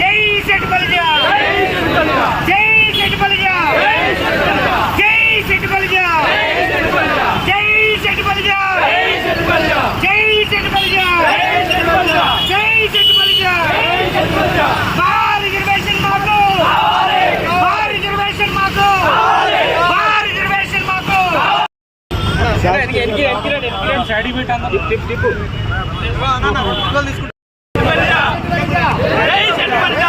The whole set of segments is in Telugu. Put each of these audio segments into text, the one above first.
జై సెట్ బలిజా! జై సెట్ బలిజా! జై సెట్ బలిజా! జై సెట్ బలిజా! జై సెట్ బలిజా! జై సెట్ బలిజా! బార్ రిజర్వేషన్ మాకు! బార్ రిజర్వేషన్ మాకు! బార్ రిజర్వేషన్ మాకు! జై జనపద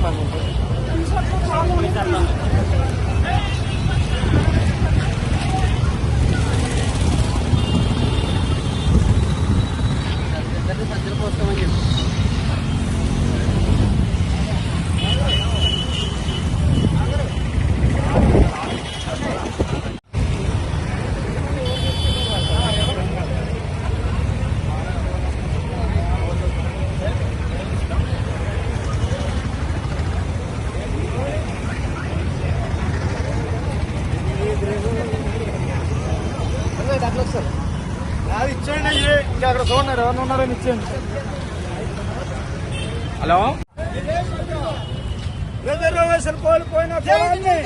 快了，快了。అది ఇచ్చేయండి అయ్యి. ఇంకా అక్కడ చూడండి ఎవరు ఉన్నారని ఇచ్చేయండి హలో రిజర్వేషన్ కోల్పోయిన జై జై